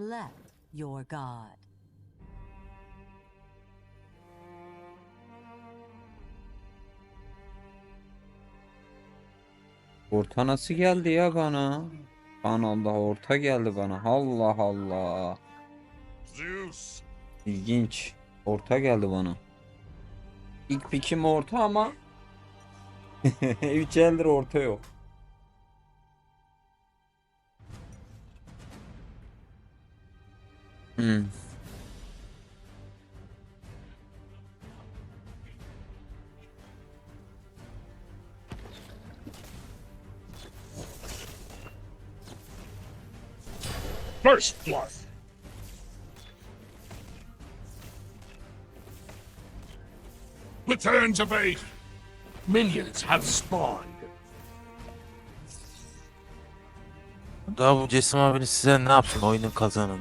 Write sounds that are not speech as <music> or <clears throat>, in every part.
select your god. Orta nasıl geldi ya bana? Aman Allah orta geldi bana. Allah Allah. Zeus, İlginç. Orta geldi bana. İlk pikim orta ama <laughs> 3 eldir orta yok. Hmm. first blood. Return to base. Minions have spawned. Daha bu Cesim abiniz size ne yapsın oyunun kazanın.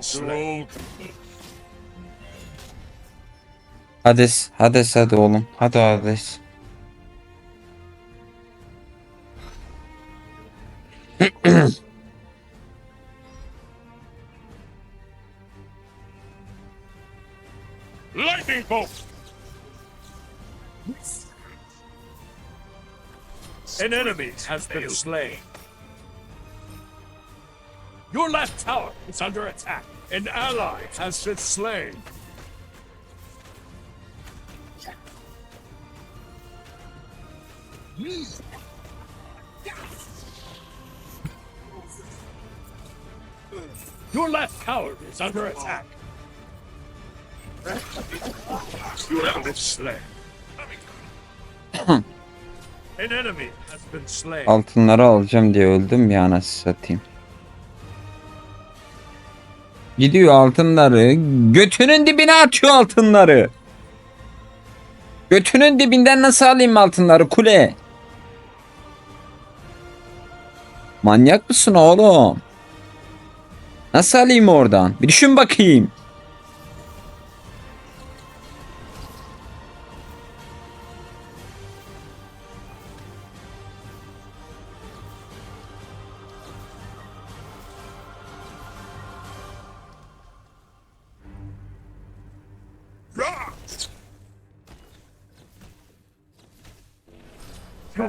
Slain. Hades, Hades hadi oğlum. Hadi Hades. Lightning bolt. An enemy has been slain. Your left tower is under attack. An ally has been slain. Your left tower is under attack. You have been slain. Altınları alacağım diye öldüm ya anasını satayım. Gidiyor altınları. Götünün dibine atıyor altınları. Götünün dibinden nasıl alayım altınları kule? Manyak mısın oğlum? Nasıl alayım oradan? Bir düşün bakayım.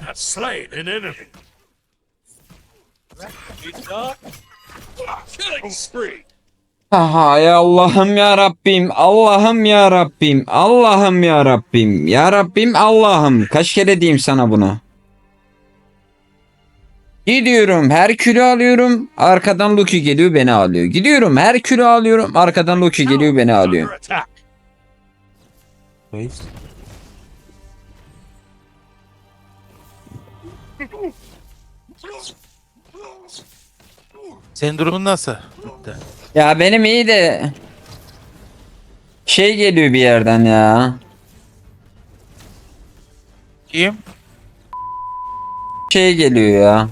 Have slain an enemy. Killing spree. Aha ya Allah'ım ya Rabbim Allah'ım ya Rabbim Allah'ım ya Rabbim ya Rabbim Allah'ım. Kaç kere diyeyim sana bunu? Gidiyorum Herkül'ü alıyorum arkadan Loki geliyor beni alıyor. Gidiyorum Herkül'ü alıyorum arkadan Loki geliyor beni alıyor Senin durumun nasıl? Bitti. Ya benim iyi de Şey geliyor bir yerden ya Kim? Şey geliyor ya.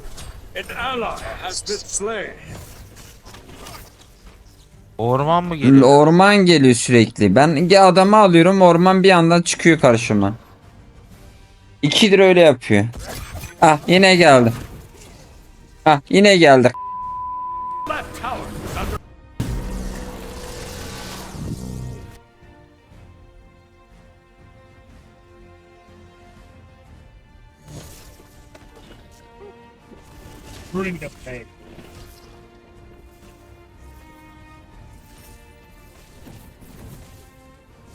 Orman mı geliyor? Orman geliyor sürekli ben adamı alıyorum orman bir yandan çıkıyor karşıma İkidir öyle yapıyor Ah yine geldi Ah yine geldi Bring the.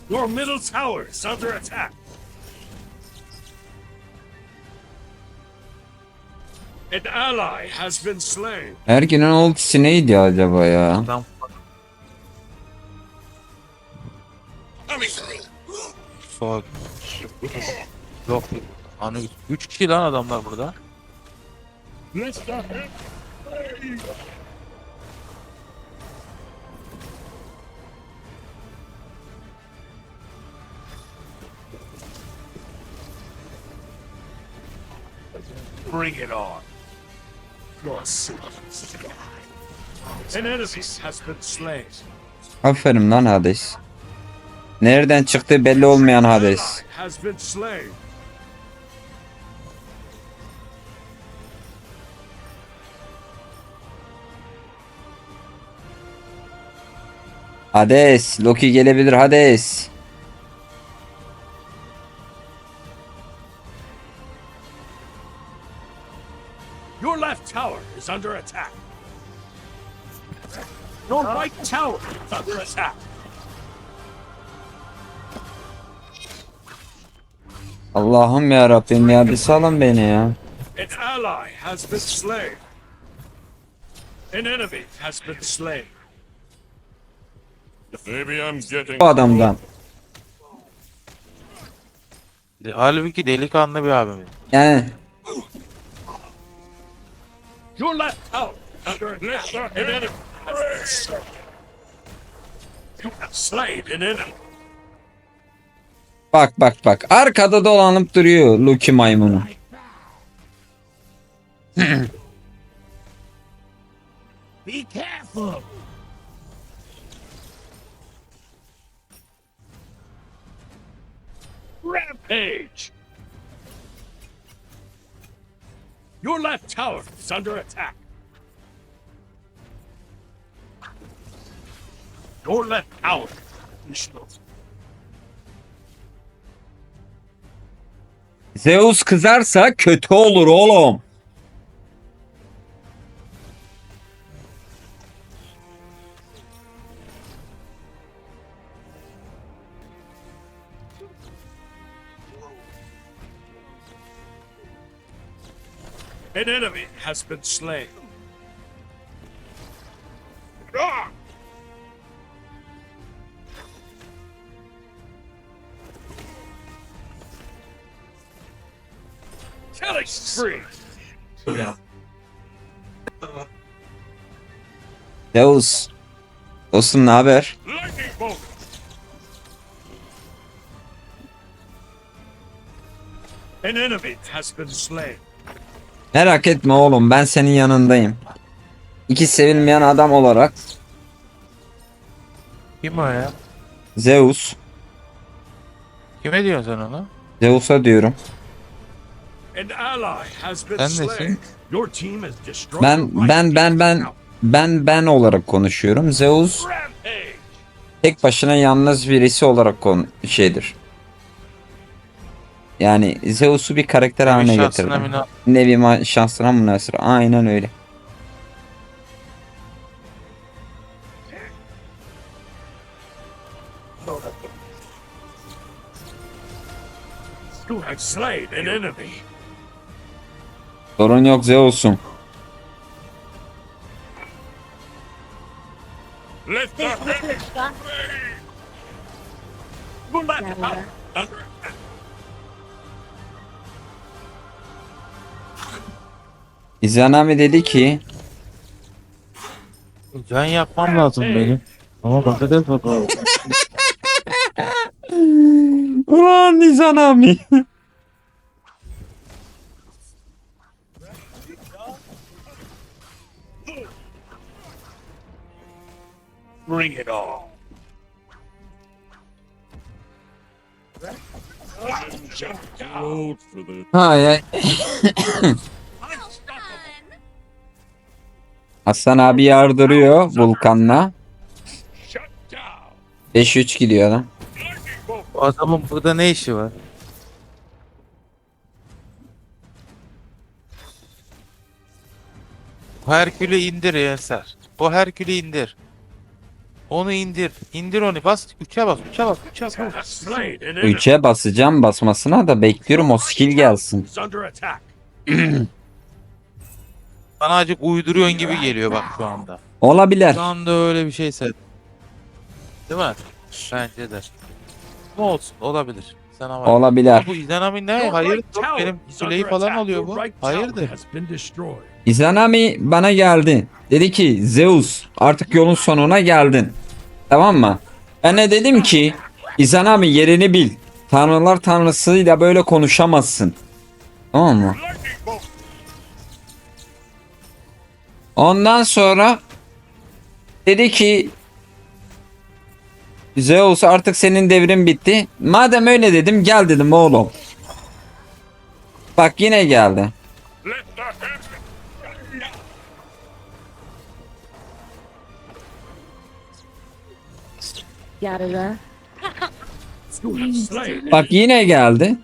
Your middle tower is under attack. An ally has been slain. Ergin'in ultisi neydi acaba ya? Adam Fuck. Yok. Hani 3 kişi lan adamlar burada. Bring it on. Aferin lan Hades. Nereden çıktı belli olmayan Hades. Hades, Loki gelebilir Hades. Your left tower is under attack. Your right tower is under attack. Allah'ım ya Rabbim ya bir salın beni ya. An ally has been slain. An enemy has been slain. Maybe I'm getting Bu adamdan. De- Halbuki delikanlı bir abimiz. Yani Your left tower under attack. An enemy. You have slain an enemy. bak bak bak. Arkada dolanıp duruyor Loki maymunu. Be careful. Rampage. Your left tower is under attack. Your left tower is Zeus kızarsa kötü olur oğlum. An enemy has been slain. Ah! Killing spree. Zeus. Dostum ne haber? Lightning bolt. An enemy has been slain. Merak etme oğlum ben senin yanındayım. İki sevilmeyen adam olarak Kim o ya? Zeus. Kime diyorsun sen onu? Zeus'a diyorum. An ally has been Sen slain. nesin? Your team has destroyed Ben ben ben ben ben ben olarak konuşuyorum. Zeus. Rampage. tek başına yalnız birisi olarak kon şeydir. Yani Zeus'u bir karakter haline şahsına getirdim. müna- Nevi ma- şansına münasır. Aynen öyle. You have slain an enemy. Sorun yok Zeus'um. Let the İzanami dedi ki Can yapmam lazım benim. Ama patates bakalım. Ulan İzanami. Bring it on. Gold for Hasan abi yardırıyor Vulkan'la. shut down. 5-3 gidiyor adam. Bu adamın burada ne işi var? Bu Herkül'ü indir Yeser. O Herkül'ü indir. Onu indir. İndir onu. Bas. Üçe bas. Üçe bas. Üçe bas. have slain an enemy. 3'e basacağım basmasına da bekliyorum o skill gelsin. <clears throat> Bana acık uyduruyorsun gibi geliyor bak şu anda. Olabilir. Şu anda öyle bir şeyse. Değil mi? Bence de. Ne olsun olabilir. Sana var. Olabilir. Bu İzanami ne? Hayır benim under falan Your bu. Hayırdır? İzanami bana geldi. Dedi ki Zeus artık yolun sonuna geldin. Tamam mı? Ben de dedim ki İzanami yerini bil. Tanrılar tanrısıyla böyle konuşamazsın. Tamam mı? Ondan sonra dedi ki Zeus artık senin devrin bitti. Madem öyle dedim gel dedim oğlum. Bak yine geldi. Bak yine geldi.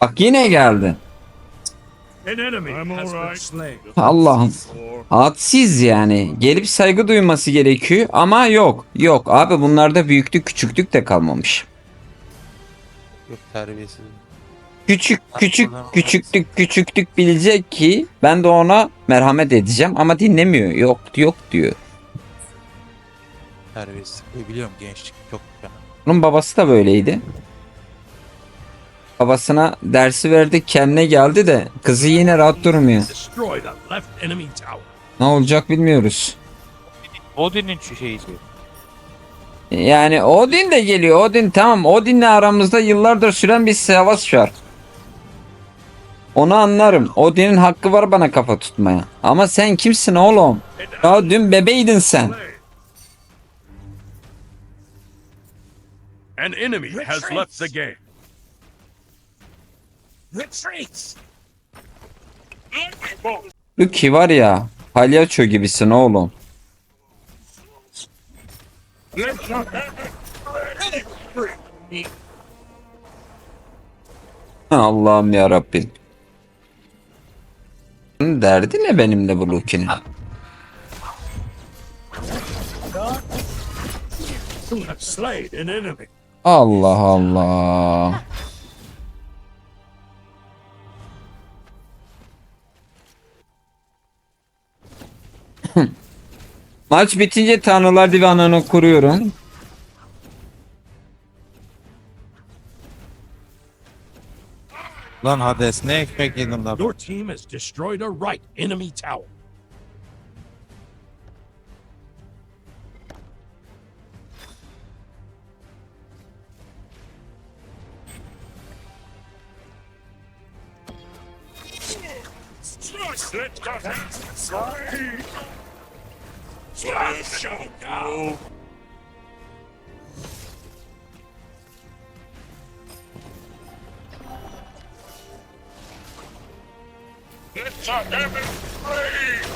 Bak yine geldi. An enemy. has been slain. Allah'ım. Hadsiz yani. Gelip saygı duyması gerekiyor ama yok. Yok abi bunlarda büyüklük küçüklük de kalmamış. Yok terbiyesiz. Küçük küçük küçüklük küçüklük bilecek ki ben de ona merhamet edeceğim ama dinlemiyor. Yok yok diyor. Terbiyesiz. Biliyorum gençlik çok fena. Onun babası da böyleydi. Babasına dersi verdik kendine geldi de kızı yine rahat durmuyor. Ne olacak bilmiyoruz. Odin'in şu şeyi. Yani Odin de geliyor. Odin tamam. Odin'le aramızda yıllardır süren bir savaş var. Onu anlarım. Odin'in hakkı var bana kafa tutmaya. Ama sen kimsin oğlum? Ya dün bebeydin sen. An enemy has left the game. Lucky var ya. Palyaço gibisin oğlum. Allah'ım ya Rabbim. Derdi ne benimle bu enemy. Allah Allah. <laughs> Maç bitince Tanrılar Divanı'nı kuruyorum. Lan Hades ne ekmek yedin lan. Your team has destroyed a right enemy tower. It's a heaven flame!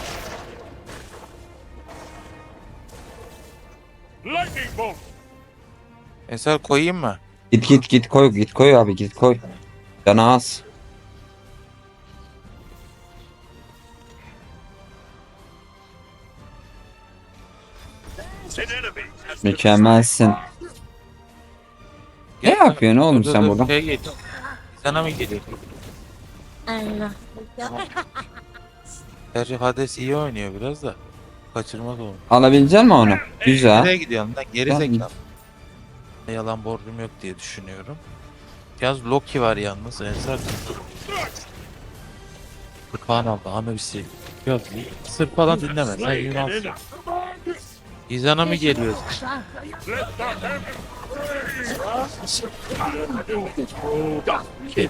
Lightning bolt! Eser koyayım mı? Git git git koy git koy abi git koy. Canı az. Mükemmelsin. Ne yapıyorsun oğlum Dur, sen burada? Şey geç. Sana mı geliyor? Allah. Gerçi Hades iyi oynuyor biraz da. Kaçırmaz onu. Alabilecek misin onu? Güzel. Nereye gidiyorsun lan? Geri Ben- zekalı. Yalan borcum yok diye düşünüyorum. Yalnız Loki var yalnız Ensar. Kaan aldı Amebisi. Yok sırf falan dinleme. Sen Yunansın. İzana mı geliyoruz?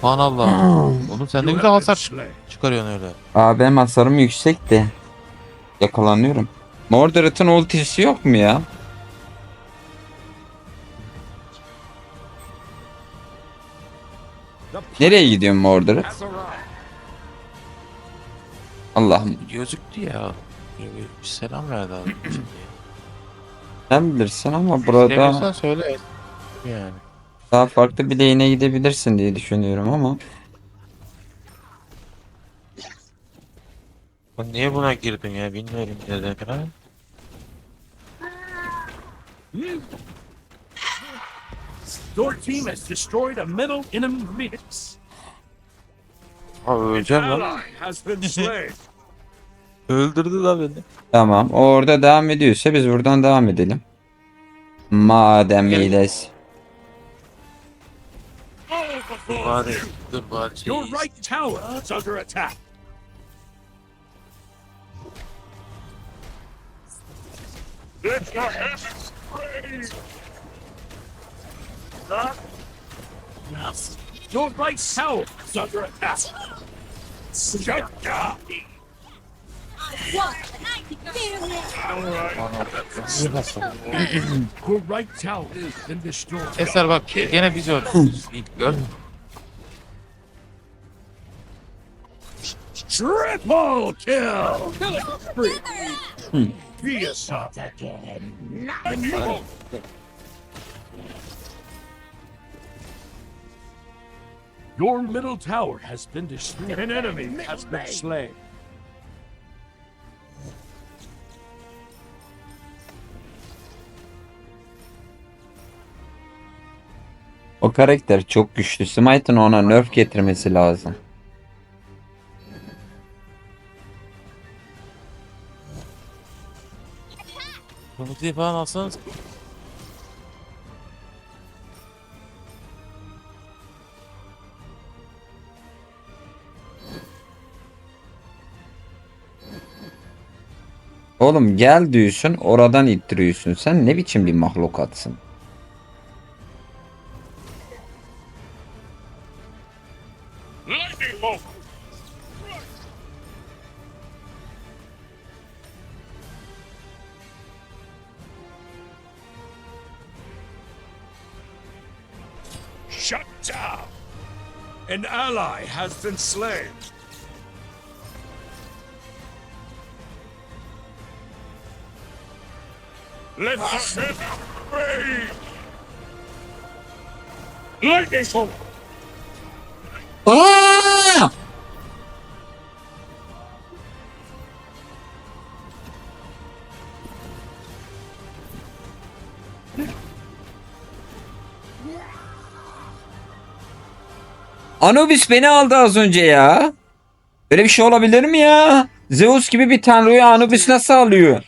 Kaan Allah. Oğlum sen de güzel hasar çıkarıyorsun öyle. Aa benim hasarım yüksek de. Yakalanıyorum. Mordred'in ultisi yok mu ya? Nereye gidiyorsun Mordred? Allah'ım Gözüktü ya. Bir selam verdi abi. <clears throat> sen bilirsin ama burada söyle. Yani. daha farklı bir lane'e gidebilirsin diye düşünüyorum ama. Ben niye buna girdin ya bilmiyorum neden. Ha? Your team has destroyed a middle enemy mix. Abi öleceğim lan. Ally has been slain. <laughs> Öldürdü la beni. Tamam o orada devam ediyorsa biz buradan devam edelim. Madem Gel. öyleyiz. Dur bari. Dur bari. Şey, Your right tower is under attack. Heavens praise. Your right tower is under attack. Shut down. Eser bak gene biz öldük. İlk gör. Triple kill! Killing spree! Be yourself again. Your middle tower has been destroyed. An enemy has been slain. O karakter çok güçlü. Smite'ın ona nerf getirmesi lazım. Bunu falan alsanız. Oğlum gel diyorsun oradan ittiriyorsun. Sen ne biçim bir mahlukatsın? Lightning bolt. Shut down. An ally has been slain. Let heavy rain. Lightning bolt. Aa! Anubis beni aldı az önce ya. Böyle bir şey olabilir mi ya? Zeus gibi bir tanrıyı Anubis nasıl alıyor?